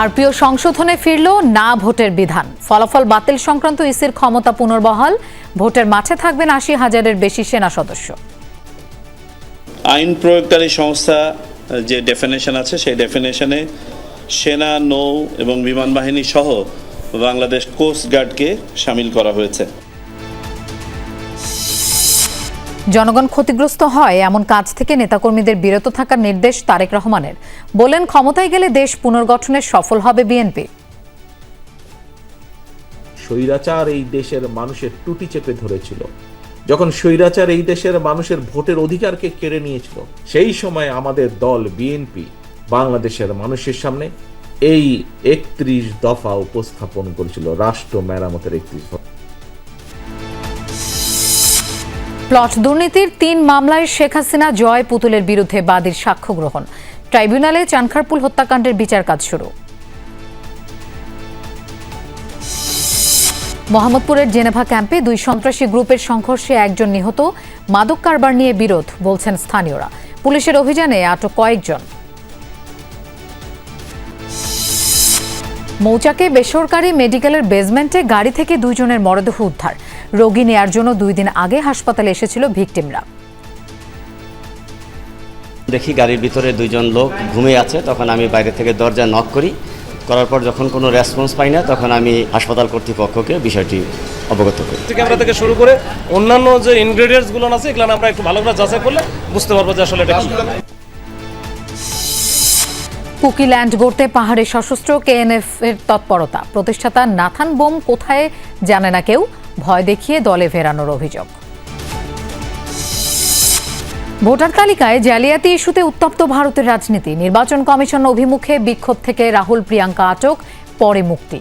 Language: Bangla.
আর প্রিয় সংশোধনে ফিরল না ভোটের বিধান। ফলাফল বাতিল সংক্রান্ত ইসির ক্ষমতা পুনর্বহাল। ভোটের মাঠে থাকবেন আশি হাজারের বেশি সেনা সদস্য। আইন প্রয়োগকারী সংস্থা, যে ডেফিনেশন আছে, সেই ডেফিনেশনে সেনা, নৌ এবং বিমান বাহিনী সহ বাংলাদেশ কোস্ট গার্ডকে সামিল করা হয়েছে। জনগণ ক্ষতিগ্রস্ত হয়, এমন কাজ থেকে নেতাকর্মীদের বিরত থাকার নির্দেশ তারেক রহমানের। বলেন, ক্ষমতায় গেলে দেশ পুনর্গঠনে সফল হবে বিএনপি। স্বৈরাচার এই দেশের মানুষের টুটি চেপে ধরেছিল। যখন স্বৈরাচার এই দেশের মানুষের ভোটের অধিকারকে কেড়ে নিয়েছিল, সেই সময় আমাদের দল বিএনপি বাংলাদেশের মানুষের সামনে এই একত্রিশ দফা উপস্থাপন করেছিল, রাষ্ট্র মেরামতের একত্রিশ দফা। প্লট দুর্নীতির তিন মামলায় শেখ হাসিনা জয় পুতুলের বিরুদ্ধে বাদীর সাক্ষ্য গ্রহণ। ট্রাইব্যুনালে চানখারপুল হত্যাকাণ্ডের বিচার কাজ শুরু। মোহাম্মদপুরের জেনেভা ক্যাম্পে দুই সন্ত্রাসী গ্রুপের সংঘর্ষে একজন নিহত। মাদক কারবার নিয়ে বিরোধ, বলছেন স্থানীয়রা। পুলিশের অভিযানে আটক কয়েকজন। মৌচাকে বেসরকারি মেডিকেলের বেসমেন্টে গাড়ি থেকে দুইজনের মরদেহ উদ্ধার। রোগী নেয়ার জন্য দুই দিন আগে হাসপাতালে এসেছিল ভিকটিমরা। দেখি গাড়ির ভিতরে দুইজন লোক ঘুমিয়ে আছে তখন আমি বাইরে থেকে দরজা নক করি। করার পর যখন কোনো রেসপন্স পাই না তখন আমি হাসপাতাল কর্তৃপক্ষকে বিষয়টি অবগত করি। ক্যামেরা থেকে শুরু করে অন্যান্য যে ইনগ্রেডিয়েন্টসগুলো আছে এগুলো আমরা একটু ভালো করে যাচাই করলে বুঝতে পারব যে আসলে এটা কি। কুকিল্যান্ড গড়তে পাহাড়ে সশস্ত্র কেএনএফ এর তৎপরতা। প্রতিষ্ঠাতা নাথান বোম কোথায় জানে না কেউ, ভয় দেখিয়ে দলে ফেরানোর অভিযোগ। ভোটার তালিকায় জালিয়াতি ইস্যুতে উত্তপ্ত ভারতের রাজনীতি। নির্বাচন কমিশন অভিমুখে বিক্ষোভ থেকে রাহুল, প্রিয়াঙ্কা আটক, পরে মুক্তি।